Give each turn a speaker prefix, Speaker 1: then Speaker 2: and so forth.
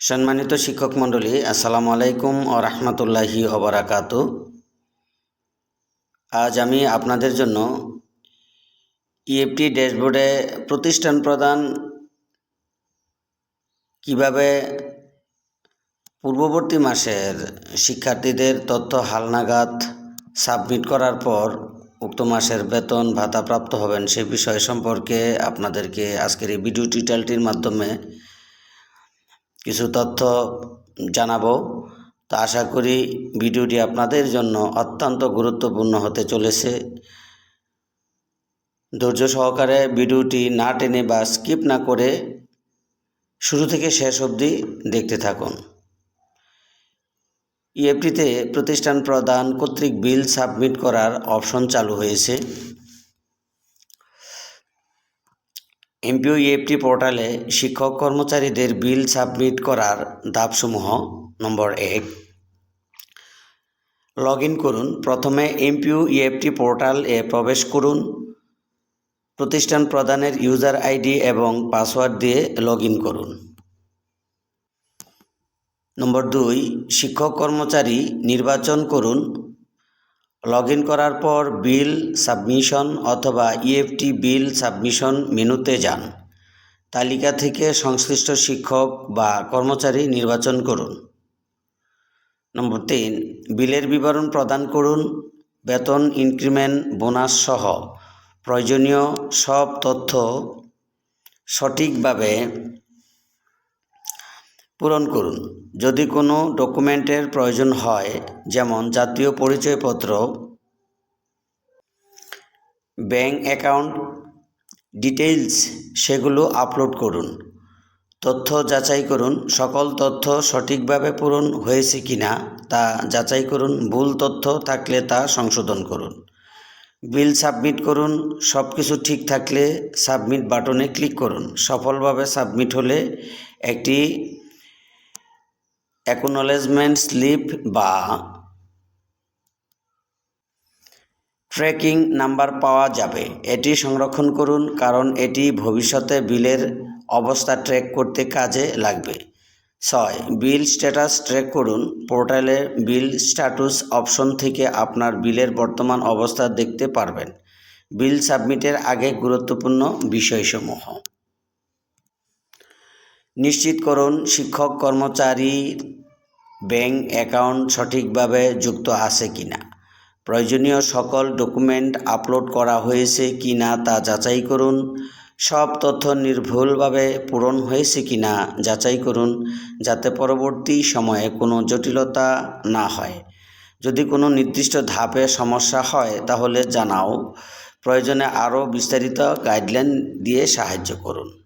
Speaker 1: সম্মানিত শিক্ষক মণ্ডলী, আসসালামু আলাইকুম ও রহমতুল্লাহি অবরাকাত আজ আমি আপনাদের জন্য ইএফটি ড্যাশবোর্ডে প্রতিষ্ঠান প্রদান কীভাবে পূর্ববর্তী মাসের শিক্ষার্থীদের তথ্য হালনাগাদ সাবমিট করার পর উক্ত মাসের বেতন ভাতা প্রাপ্ত হবেন সে বিষয় সম্পর্কে আপনাদেরকে আজকের এই ভিডিও টিউটোরিয়ালটির মাধ্যমে কিছু তথ্য জানাব। তো আশা করি ভিডিওটি আপনাদের জন্য অত্যন্ত গুরুত্বপূর্ণ হতে চলেছে। ধৈর্য সহকারে ভিডিওটি না টেনে বা স্কিপ না করে শুরু থেকে শেষ অবধি দেখতে থাকুন। ইএফটিতে প্রতিষ্ঠান প্রদান কর্তৃক বিল সাবমিট করার অপশন চালু হয়েছে। এমপিও ইএফটি পোর্টালে শিক্ষক কর্মচারীদের বিল সাবমিট করার ধাপসমূহ নম্বর এক। লগ ইন করুন। প্রথমে এমপিউ ইএফটি পোর্টাল এ প্রবেশ করুন। প্রতিষ্ঠান প্রদানের ইউজার আইডি এবং পাসওয়ার্ড দিয়ে লগ ইন করুন। নম্বর দুই, শিক্ষক কর্মচারী নির্বাচন করুন। লগ করার পর বিল সাবমিশন অথবা ইএফটি বিল সাবমিশন মেনুতে যান। তালিকা থেকে সংশ্লিষ্ট শিক্ষক বা কর্মচারী নির্বাচন করুন। নম্বর তিন, বিলের বিবরণ প্রদান করুন। বেতন ইনক্রিমেন্ট, বোনাস সহ প্রয়োজনীয় সব তথ্য সঠিকভাবে পূরণ করুন। যদি কোনো ডকুমেন্টের প্রয়োজন হয়, যেমন জাতীয় পরিচয়পত্র, ব্যাংক অ্যাকাউন্ট ডিটেইলস, সেগুলো আপলোড করুন। তথ্য যাচাই করুন, সকল তথ্য সঠিকভাবে পূরণ হয়েছে কি না তা যাচাই করুন, ভুল তথ্য থাকলে তা সংশোধন করুন। বিল সাবমিট করুন সব কিছু ঠিক থাকলে সাবমিট বাটনে ক্লিক করুন। সফলভাবে সাবমিট হলে একটি অ্যাকনোলেজমেন্ট স্লিপ বা ট্র্যাকিং নাম্বার পাওয়া যাবে। এটি সংরক্ষণ করুন কারণ এটি ভবিষ্যতে বিলের অবস্থা ট্র্যাক করতে কাজে লাগবে। ছয়, বিল স্ট্যাটাস ট্র্যাক করুন। পোর্টালে বিল স্ট্যাটাস অপশন থেকে আপনার বিলের বর্তমান অবস্থা দেখতে পারবেন। বিল সাবমিটের আগে গুরুত্বপূর্ণ বিষয়সমূহ। নিশ্চিত করুন, শিক্ষক কর্মচারীর ব্যাংক অ্যাকাউন্ট সঠিকভাবে যুক্ত আছে কি না? প্রয়োজনীয় সকল ডকুমেন্ট আপলোড করা হয়েছে কি না তা যাচাই করুন। সব তথ্য নির্ভুলভাবে পূরণ হয়েছে কি না যাচাই করুন, যাতে পরবর্তী সময়ে কোনো জটিলতা না হয়। যদি কোনো নির্দিষ্ট ধাপে সমস্যা হয়, তাহলে জানাও। প্রয়োজনে আরও বিস্তারিত গাইডলাইন দিয়ে সাহায্য করুন।